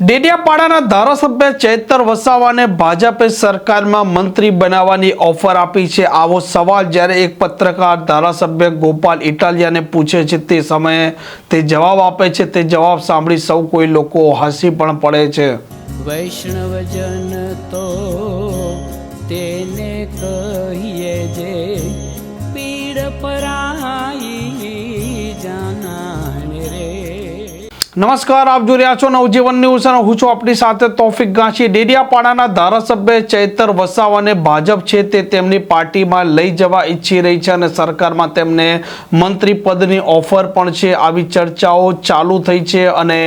ડેડિયાપાડાના ધારાસભ્ય ચૈતર વસાવાને ભાજપે સરકારમાં મંત્રી બનાવવાની ઓફર આપી છે. આવો સવાલ જ્યારે એક પત્રકાર ધારાસભ્ય ગોપાલ ઇટાલિયાને પૂછે છે, તે સમયે તે જવાબ આપે છે. તે જવાબ સાંભળી સૌ કોઈ લોકો હસી પણ પડે છે. વૈષ્ણવજન તો તેને કહીએ જે નમસ્કાર, આપ જોઈ રહ્યા છો નવજીવન ન્યૂઝ અને હું છું આપણી સાથે તોફિક ગાંચી ડેડિયાપાડાના ધારાસભ્ય ચૈતર વસાવાને ભાજપ છે તે તેમની પાર્ટીમાં લઈ જવા ઈચ્છી રહી છે અને સરકારમાં તેમને મંત્રી પદની ઓફર પણ છે. આવી ચર્ચાઓ ચાલુ થઈ છે અને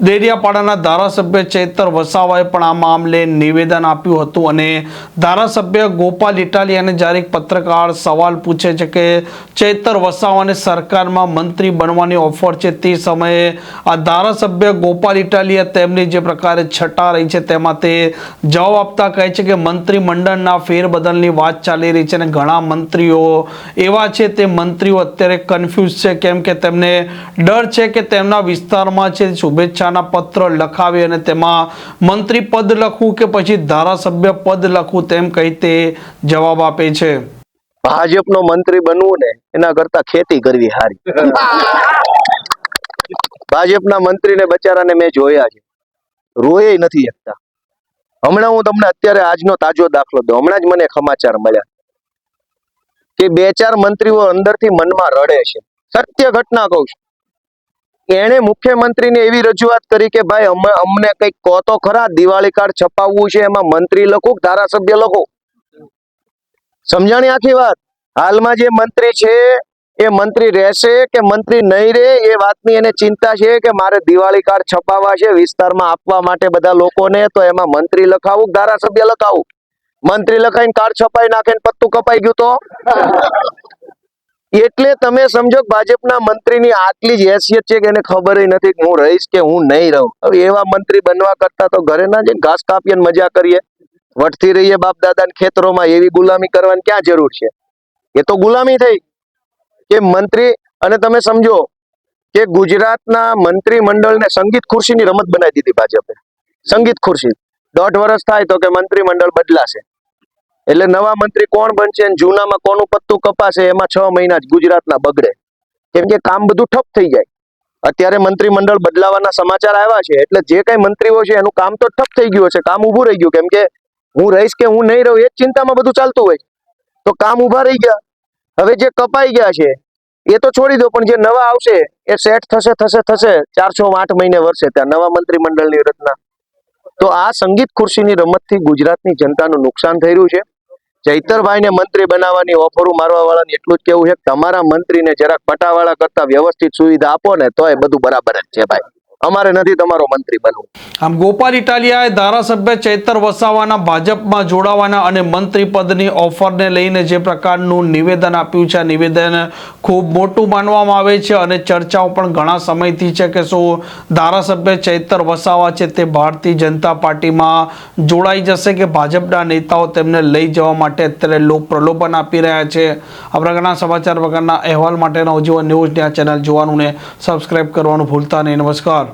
ડેડિયાપાડાના ધારાસભ્ય ચૈતર વસાવાએ પણ આ મામલે નિવેદન આપ્યું હતું અને ધારાસભ્ય ગોપાલ ઇટાલિયાને જ્યારે એક પત્રકાર સવાલ પૂછે છે કે ચૈતર વસાવાને સરકારમાં મંત્રી બનવાની ઓફર છે તે સમયે આ ધારાસભ્ય ગોપાલ ઇટાલિયા તેમની જે પ્રકારે છટા રહી છે તેમાં તે જવાબ આપતા કહે છે કે મંત્રીમંડળના ફેરબદલની વાત ચાલી રહી છે અને ઘણા મંત્રીઓ એવા છે તે મંત્રીઓ અત્યારે કન્ફ્યુઝ છે કેમ કે તેમને ડર છે કે તેમના વિસ્તારમાં છે શુભેચ્છાના પત્ર લખાવી અને તેમાં મંત્રી પદ લખવું કે પછી ધારાસભ્ય પદ લખવું તેમ કહી તે જવાબ આપે છે. ભાજપનો મંત્રી બનવું ને એના કરતા ખેતી કરવી સારી ભાજપના મંત્રીને બચારાને મેં જોયા છે. રોય નથી શકતા. હમણાં હું તમને અત્યારે આજનો તાજો દાખલો દઉં. હમણાં જ મને સમાચાર મળ્યા. કે બે ચાર મંત્રીઓ અંદરથી મનમાં રડે છે. સત્ય ઘટના કહું છું. એણે મુખ્યમંત્રીને એવી રજૂઆત કરી કે ભાઈ અમને કંઈક કહો તો ખરા, દિવાળી કાર્ડ છપાવવું છે, એમાં મંત્રી લખો ધારાસભ્ય લખો? સમજાણી આખી વાત? હાલમાં જે મંત્રી છે એ મંત્રી રહેશે કે મંત્રી નહીં રહે, એ વાતની એને ચિંતા છે કે મારે દિવાળી કાર્ડ છપાવવા છે, વિસ્તારમાં આપવા માટે બધા લોકોને, તો એમાં મંત્રી લખાવું, ધારાસભ્ય લખાવું? મંત્રી લખાઈને કાર્ડ છપાઈ નાખે પત્તું કપાઈ ગયું તો? એટલે તમે સમજો ભાજપના મંત્રીની આટલી જ હેસિયત છે કે એને ખબર નથી હું રહીશ કે હું નહીં રહું. હવે એવા મંત્રી બનવા કરતા તો ઘરે ના જઈને ઘાસ કાપીએ મજા કરીએ. વટતી રહીએ બાપ દાદા ખેતરોમાં એવી ગુલામી કરવાની ક્યાં જરૂર છે? એ તો ગુલામી થઈ. કે મંત્રી, અને તમે સમજો કે ગુજરાતના મંત્રી મંડળને સંગીત ખુરશીની રમત બનાવી દીધી ભાજપે. સંગીત ખુરશી. દોઢ વર્ષ થાય તો કે મંત્રીમંડળ બદલાશે. એટલે નવા મંત્રી કોણ બનશે જૂનામાં કોનું પત્તું કપાશે, એમાં છ મહિના જ ગુજરાતના બગડે. કેમ કે કામ બધું ઠપ થઈ જાય. અત્યારે મંત્રીમંડળ બદલાવાના સમાચાર આવ્યા છે, એટલે જે કઈ મંત્રીઓ છે, એનું કામ તો ઠપ થઈ ગયું છે કામ ઊભું રહી ગયું. કેમ કે હું રહીશ કે હું નહીં રહું, એ ચિંતામાં બધું ચાલતું હોય તો કામ ઊભા રહી ગયા. હવે જે કપાઈ ગયા છે, એ તો છોડી દો, પણ જે નવા આવશે, એ સેટ થશે થશે થશે. ચારસો આઠ મહિને વર્ષે ત્યાં નવા મંત્રીમંડળની રચના. તો આ સંગીત ખુરશીની રમતથી ગુજરાતની જનતાનું નુકસાન થઈ રહ્યું છે. ચૈતરભાઈને મંત્રી બનાવવાની ઓફરો મારવા વાળાને એટલું જ કેવું છે તમારા મંત્રીને જરાક પટાવાળા કરતા વ્યવસ્થિત સુવિધા આપો ને તો એ બધું બરાબર જ છે ભાઈ. અમારે નથી, તમારો મંત્રી બનવું આમ ગોપાલ ઇટાલિયાએ ધારાસભ્ય ચૈતર વસાવાના ભાજપમાં જોડાવાના અને મંત્રી પદની ઓફરને લઈને જે પ્રકારનું નિવેદન આપ્યું છે, આ નિવેદન ખૂબ મોટું માનવામાં આવે છે અને ચર્ચાઓ પણ ઘણા સમયથી છે કે શું ધારાસભ્ય ચૈતર વસાવા છે તે ભારતીય જનતા પાર્ટીમાં જોડાઈ જશે કે ભાજપના નેતાઓ તેમને લઈ જવા માટે અત્યારે લોક પ્રલોભન આપી રહ્યા છે? આ પ્રકારના સમાચાર વગરના અહેવાલ માટેના નવજીવન ન્યૂઝની આ ચેનલ જોવાનું ને સબસ્ક્રાઈબ કરવાનું ભૂલતા નહીં. નમસ્કાર.